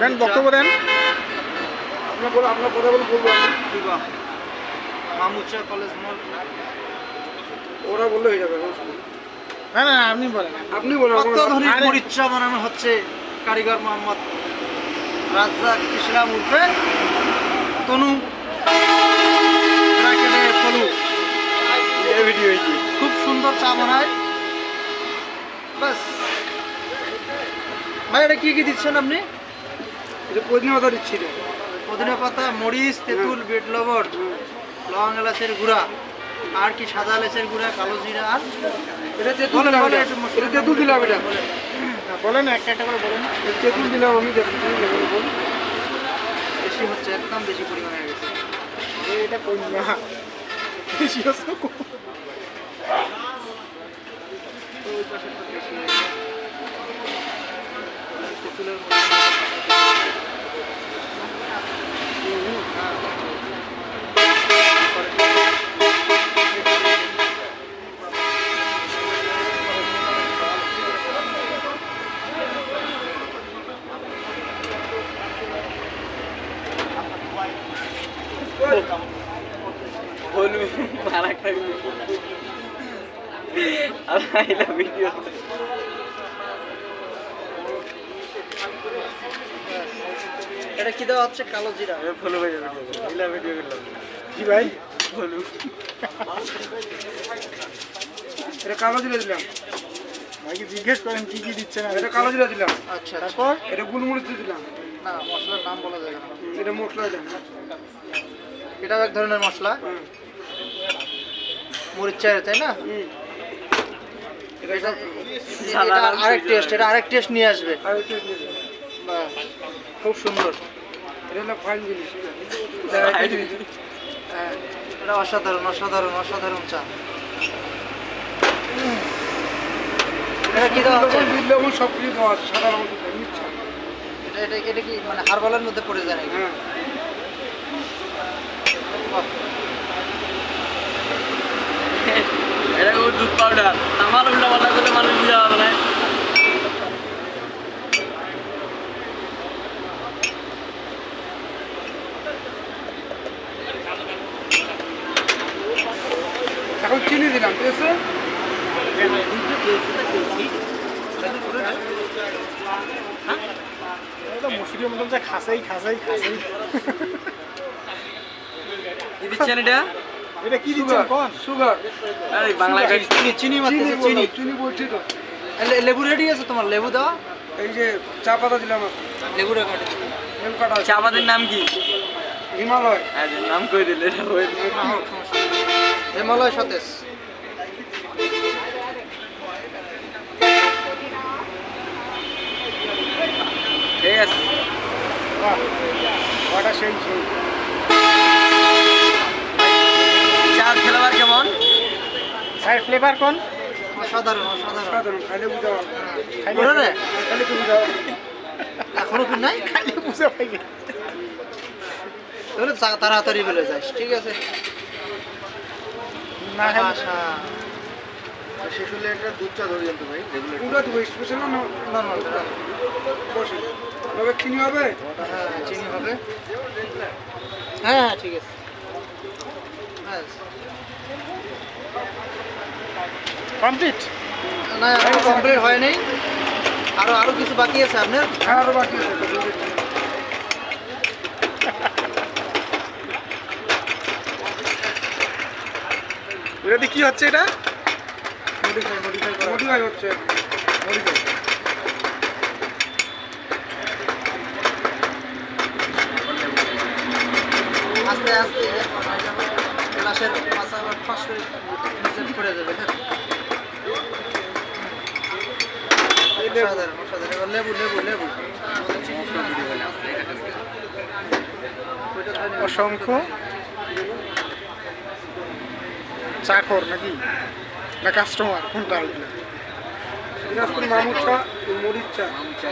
দেন বক্তব্য দেন। আপনার বলে আপনার কথা বলে বলব আমি। মামুচা কলেজ মোড় ওরা বললে হয়ে যাবে। না না আপনি বলেন। আপনি বলেন বানানো হচ্ছে কারিগর মোহাম্মদ রাজ্জাক ইসলাম তনু। ভিডিও হয়েছে খুব সুন্দর চা বানায়। বাস ভাই এটা কি কি দিচ্ছেন আপনি? এটা পদিনা পাতা দিচ্ছি পুদিনা পাতা মরিচ তেঁতুল বিট লবণ লং এলাচের গুঁড়া আর কি সাদা এলাচের গুঁড়া কালো জিরা আর এটা তেঁতুল দিলাম এটা। তেঁতুল দিলাম এটা। বলেন একটা একটা করে বলেন। তেঁতুল দিলাম আমি তেঁতুল বেশি হচ্ছে একদম বেশি পরিমাণে হয়ে গেছে। এটা কই না বেশি হচ্ছে কম। তো ওই পাশেরটা এটা কি দেওয়া হচ্ছে? কালো জিরা। জি ভাই? এটা কালো জিরা দিলাম। ভাইকে জিজ্ঞেস করেন কি কি দিচ্ছেন এটা কালো জিরা দিলাম। আচ্ছা আচ্ছা। তারপর? এটা গুলমরিচ দিলাম। না মশলার নাম বলা যাবে না। এটা মশলা দিলাম। এটাও এক ধরনের মশলা। মরিচ চায়ের তাই না। এটা এটা আরেক টেস্ট এটা আরেক টেস্ট নিয়ে আসবে। আর একটু দিয়ে দিলাম। খুব সুন্দর। এটা হলো ফাইন জিনিস। হ্যাঁ, এটা অসাধারণ অসাধারণ অসাধারণ চা। এটা কি দেওয়া হচ্ছে? লবণ সব কিছু দেওয়া আছে সাদা লবণ এটা এটা এটা কি মানে হারবালের মধ্যে পড়ে যায় হ্যাঁ। এটা ও দুধ পাউডার। আমার উল্টা পাল্টা করলে মানুষ বুঝা হবে না। এখন চিনি দিলাম ঠিক মতন যে খাসাই খাসাই খাসাই। কি দিচ্ছেন এটা? এটা কি দিচ্ছেন কোন? সুগার আরে বাংলা চিনি চিনি চিনি চিনি চিনি। চিনি বলছি তো। লেবু রেডি আছে তোমার? লেবু দেওয়া এই যে চা পাতা দিলাম লেবু রেখা কাটা আছে। চা পাতির নাম কি? হিমালয়। আরে নাম কই দিলে এটা হয়ে হিমালয় সতেজ। সেই সেই ফ্লেভার কেমন? স্যার ফ্লেভার কোন? অসাধারণ অসাধারণ। সাধারণ খাইলে বুঝা পারবে। খাইলে রে, খাইলে তো বুঝা এখনও কি নাই? খাইলে বুঝে পাইবে তাহলে তাড়াতাড়ি বেড়ে যাস ঠিক আছে? না খাইলে আশা শেষ হলে একটা দুধ চা ধরে যেতে ভাই পুরা দেবো স্পেশাল না নর্মাল বসে। তবে চিনি হবে? হ্যাঁ চিনি হবে। হ্যাঁ হ্যাঁ ঠিক আছে। কমপ্লিট না কমপ্লিট আরও আরও কিছু বাকি আছে আপনার? হ্যাঁ আরও বাকি আছে। এটা কি হচ্ছে এটা? মডিফাই মডিফাই মডিফাই হচ্ছে। মডিফাই আস্তে আস্তে। গ্লাসের মাথা আবার ফাঁস করে নিচে পড়ে যাবে হ্যাঁ অসাধারণ অসাধারণ এবার লেবু লেবু লেবু। অসংখ্য। চাকর নাকি? না কাস্টমার কোনটা এগুলো? দিনাজপুর মামুর চা মরিচ। চা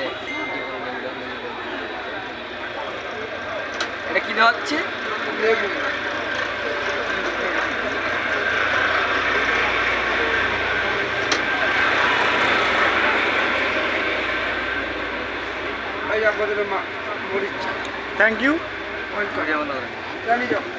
এটা কি দেওয়া হচ্ছে? লেবু। থ্যাংক ইউ ওয়েলকাম জানি যাও